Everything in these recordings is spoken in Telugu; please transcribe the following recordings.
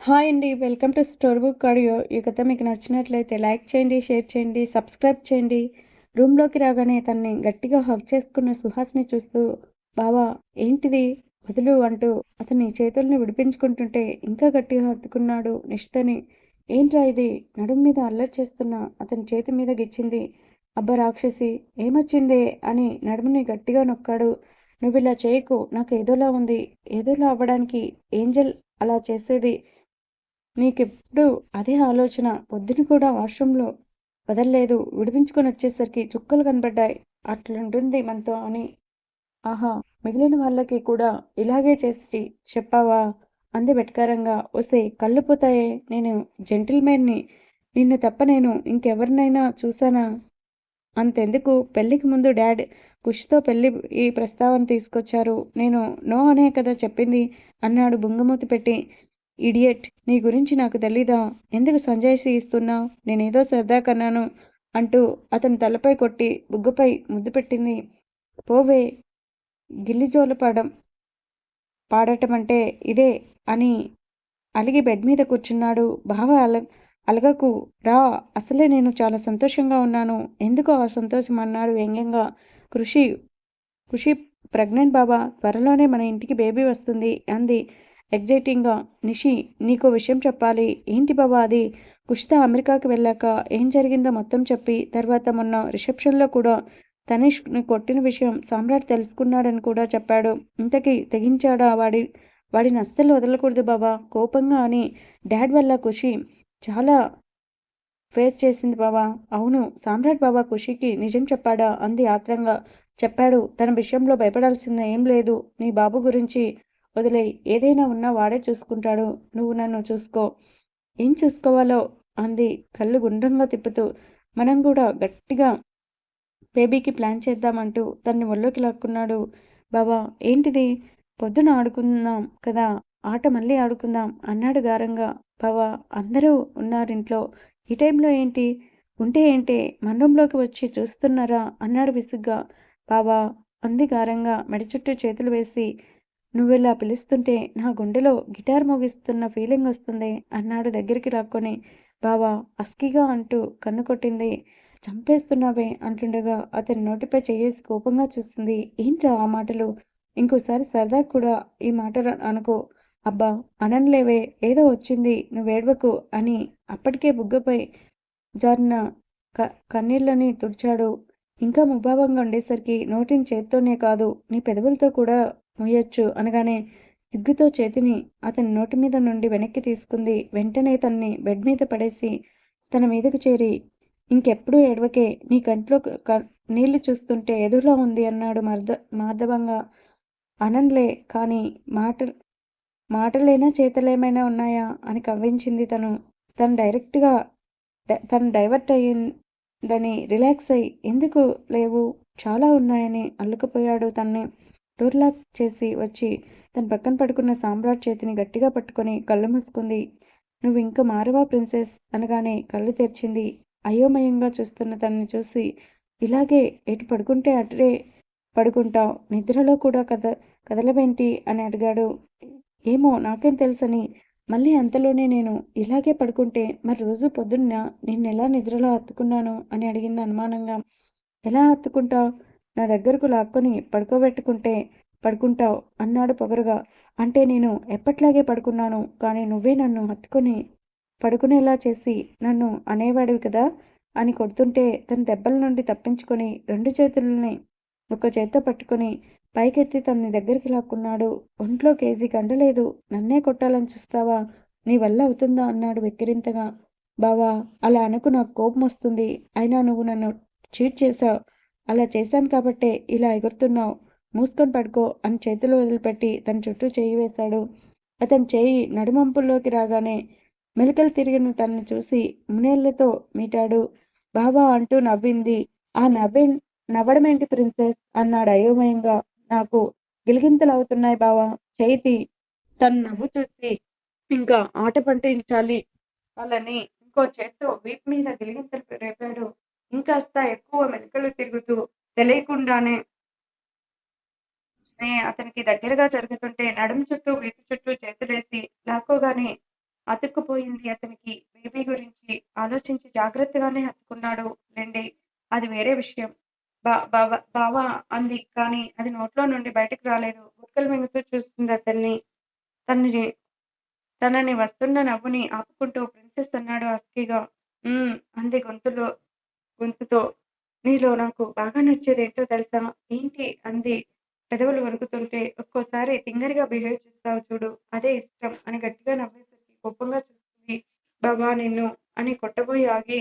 హాయ్ అండి welcome to store book audio. ఈ కథ మీకు నచ్చినట్లయితే లైక్ చేయండి షేర్ చేయండి సబ్స్క్రైబ్ చేయండి. రూమ్లోకి రాగానే తన్ని గట్టిగా హగ్ చేసుకున్న సుహాస్ని చూస్తూ బావా ఏంటిది? వదులు అంటూ అతని చేతుల్ని విడిపించుకుంటుంటే ఇంకా గట్టిగా హత్తుకున్నాడు నిష్తని ఏంట్రా ఇది? నడుం మీద అల్లరి చేస్తున్న అతని చేతి మీద గిచ్చింది. అబ్బ రాక్షసి ఏమొచ్చిందే? అని నడుముని గట్టిగా నొక్కాడు. నువ్వు ఇలా చేయకు నాకు ఏదోలా ఉంది. ఏదోలా అవ్వడానికి ఏంజల్ అలా చేసేది. నీకెప్పుడు అదే ఆలోచన. పొద్దున కూడా వాష్రూంలో వదల్లేదు. విడిపించుకొని వచ్చేసరికి చుక్కలు కనబడ్డాయి. అట్లుంటుంది మనతో అని. ఆహా మిగిలిన వాళ్ళకి కూడా ఇలాగే చేసి చెప్పావా? అంది బెట్కారంగా వస్తే కళ్ళు పోతాయే. నేను జెంటిల్మెన్ని. నిన్ను తప్ప నేను ఇంకెవరినైనా చూసానా అంతెందుకు? పెళ్ళికి ముందు డాడ్ కుషితో పెళ్ళి ఈ ప్రస్తావన తీసుకొచ్చారు. నేను నో అనే కదా చెప్పింది అన్నాడు బుంగమూతి పెట్టి. ఇడియట్ నీ గురించి నాకు తెలీదా? ఎందుకు సంజాయిషి ఇస్తున్నావు నేనేదో సరదా కన్నాను అంటూ అతని తలపై కొట్టి బుగ్గపై ముద్దు పెట్టింది. పోవే గిల్లిజోలు పాడం పాడటం అంటే ఇదే అని అలిగి బెడ్ మీద కూర్చున్నాడు. బావ అల అలగకు రా అసలే నేను చాలా సంతోషంగా ఉన్నాను. ఎందుకు ఆ సంతోషం అన్నాడు వ్యంగ్యంగా. కృషి కృషి ప్రెగ్నెంట్ బాబా త్వరలోనే మన ఇంటికి బేబీ వస్తుంది అంది. ఎగ్జైటింగ్గా నిషి నీకో విషయం చెప్పాలి. ఏంటి బాబా అది? కుషిత అమెరికాకి వెళ్ళాక ఏం జరిగిందో మొత్తం చెప్పి తర్వాత మొన్న రిసెప్షన్లో కూడా తనిష్ని కొట్టిన విషయం సామ్రాట్ తెలుసుకున్నాడని కూడా చెప్పాడు. ఇంతకీ తెగించాడా? వాడి వాడిని అస్సలు వదలకూడదు బాబా. కోపంగా అని డాడ్ వల్ల ఖుషి చాలా ఫేస్ చేసింది బాబా. అవును సామ్రాట్ బాబా ఖుషికి నిజం చెప్పాడా? అంది ఆత్రంగా. చెప్పాడు తన విషయంలో భయపడాల్సింది ఏం లేదు. నీ బాబు గురించి వదిలే ఏదైనా ఉన్నా వాడే చూసుకుంటాడు నువ్వు నన్ను చూసుకో. ఏం చూసుకోవాలో అంది కళ్ళు గుండ్రంగా తిప్పుతూ. మనం కూడా గట్టిగా బేబీకి ప్లాన్ చేద్దామంటూ తన్ని ఒళ్ళోకి లాక్కున్నాడు. బాబా ఏంటిది? పొద్దున ఆడుకుందాం కదా ఆట మళ్ళీ ఆడుకుందాం అన్నాడు గారంగా. బావా అందరూ ఉన్నారింట్లో. ఈ టైంలో ఏంటి? ఉంటే ఏంటి? మందంలోకి వచ్చి చూస్తున్నారా? అన్నాడు విసుగ్గా. బావా అంది గారంగా మెడ చుట్టూ చేతులు వేసి. నువ్విలా పిలుస్తుంటే నా గుండెలో గిటార్ మోగిస్తున్న ఫీలింగ్ వస్తుంది అన్నాడు దగ్గరికి లాక్కొని. బావా అస్కిగా అంటూ కన్ను కొట్టింది. చంపేస్తున్నావే అంటుండగా అతని నోటిపై చేయేసి కోపంగా చూస్తుంది. ఏంట్రా ఆ మాటలు? ఇంకోసారి సరదా కూడా ఈ మాట అనుకో. అబ్బా అనన్లేవే ఏదో వచ్చింది నువ్వేడవకు అని అప్పటికే బుగ్గపై జారిన క కన్నీళ్ళని తుడిచాడు. ఇంకా ముభావంగా ఉండేసరికి నోటిని చేత్తోనే కాదు నీ పెదవులతో కూడా ముయ్యొచ్చు అనగానే సిగ్గుతో చేతిని అతని నోటి మీద నుండి వెనక్కి తీసుకుంది. వెంటనే తన్ని బెడ్ మీద పడేసి తన మీదకు చేరి ఇంకెప్పుడు ఎడవకే నీ కంట్లో నీళ్ళు చూస్తుంటే ఎదురులా ఉంది అన్నాడు మర్ద మార్దవంగా. అనన్లే కానీ మాట మాటలేనా చేతలేమైనా ఉన్నాయా? అని కవ్వించింది తను. తను డైరెక్ట్గా తను డైవర్ట్ అయ్యిందని రిలాక్స్ అయ్యి ఎందుకు లేవు? చాలా ఉన్నాయని అల్లుకుపోయాడు తన్ని. డోర్ చేసి వచ్చి తన పక్కన పడుకున్న సామ్రాట్ చేతిని గట్టిగా పట్టుకొని కళ్ళు మూసుకుంది. నువ్వు ఇంకా మారవా ప్రిన్సెస్ అనగానే కళ్ళు తెరిచింది. అయోమయంగా చూస్తున్న తనని చూసి ఇలాగే ఎటు పడుకుంటే అటురే పడుకుంటావు. నిద్రలో కూడా కద కదలవేంటి అని అడిగాడు. ఏమో నాకేం తెలుసని. మళ్ళీ అంతలోనే నేను ఇలాగే పడుకుంటే మరి రోజు పొద్దున్న నిన్నెలా నిద్రలో హత్తుకున్నాను అని అడిగింది అనుమానంగా. ఎలా హత్తుకుంటావు నా దగ్గరకు లాక్కొని పడుకోబెట్టుకుంటే పడుకుంటావు అన్నాడు పొగరుగా. అంటే నేను ఎప్పట్లాగే పడుకున్నాను కానీ నువ్వే నన్ను హత్తుకొని పడుకునేలా చేసి నన్ను అనేవాడివి కదా అని కొడుతుంటే తన దెబ్బల నుండి తప్పించుకొని రెండు చేతులని ఒక చేత్తో పట్టుకొని పైకెత్తి తనని దగ్గరికి లాక్కున్నాడు. ఒంట్లో కేజీ గండలేదు నన్నే కొట్టాలని చూస్తావా? నీ వల్ల అవుతుందా? అన్నాడు వెక్కిరింతగా. బావా అలా అనుకు నాకు కోపం వస్తుంది అయినా నువ్వు నన్ను చీట్ చేశావు. అలా చేశాను కాబట్టే ఇలా ఎగురుతున్నావు. మూసుకొని పడుకో అని చేతులు వదిలిపెట్టి తన చుట్టూ చేయి వేశాడు. అతని చేయి నడుమంపుల్లోకి రాగానే మెలికలు తిరిగిన తనను చూసి మునేళ్ళతో మీటాడు. బాబా అంటూ నవ్వింది. ఆ నవ్వి నవ్వడమేంటి ప్రిన్సెస్? అన్నాడు అయోమయంగా. నాకు గిలిగింతలు అవుతున్నాయి బావా. చేతి తను నవ్వు చూసి ఇంకా ఆట పంటించాలి. వాళ్ళని ఇంకో చేత్తో వీపు మీద గిలిగింతలు రేపాడు. ఇంకాస్త ఎక్కువ మెలకలు తిరుగుతూ తెలియకుండానే అతనికి దగ్గరగా జరుగుతుంటే నడుము చుట్టూ వీపు చుట్టూ చేతులేసి లాక్కోగానే అతుక్కుపోయింది అతనికి. బేబీ గురించి ఆలోచించి జాగ్రత్తగానే హత్తుకున్నాడు లేండి. అది వేరే విషయం. బా బావా అంది. కానీ అది నోట్లో నుండి బయటకు రాలేదు. గుక్కలు మింగుతూ చూస్తుంది అతన్ని. తనని తనని వస్తున్న నవ్వుని ఆపుకుంటూ ప్రిన్సెస్ అన్నాడు హస్కీగా అంది గొంతులో గొంతుతో నీలో నాకు బాగా నచ్చేది ఏంటో తెలుసా? ఏంటి? అంది. పెదవులు వణుకుతుంటే ఒక్కోసారి తింగరిగా బిహేవ్ చేస్తావు చూడు అదే ఇష్టం అని గట్టిగా నవ్వేసరికి కోపంగా చూస్తుంది. బాబా నిన్ను అని కొట్టబోయి ఆగి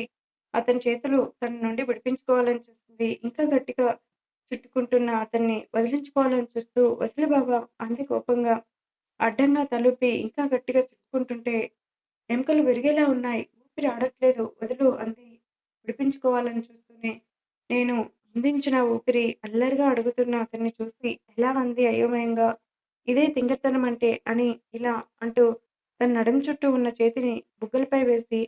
అతని చేతులు తన నుండి విడిపించుకోవాలని చూస్తుంది. ఇంకా గట్టిగా చుట్టుకుంటున్న అతన్ని వదిలించుకోవాలని చూస్తూ వదిలి బాబా అంది కోపంగా. అడ్డంగా తలుపి ఇంకా గట్టిగా చుట్టుకుంటుంటే ఎముకలు విరిగేలా ఉన్నాయి ఊపిరి ఆడట్లేదు వదులు అంది. విడిపించుకోవాలని చూస్తూనే నేను అందించిన ఊపిరి అల్లరిగా అడుగుతున్న అతన్ని చూసి ఎలా అంది అయోమయంగా? ఇదే తింగతనం అంటే అని ఇలా అంటూ తన నడుం చుట్టూ ఉన్న చేతిని బుగ్గలపై వేసి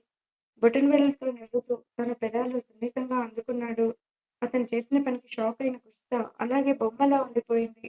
బొటనవేళ్ళతో నవ్వుతూ తన పెదాలు సున్నితంగా అందుకున్నాడు. అతను చేసిన పనికి షాక్ అయిన కుషిత అలాగే బొమ్మలా ఉండిపోయింది.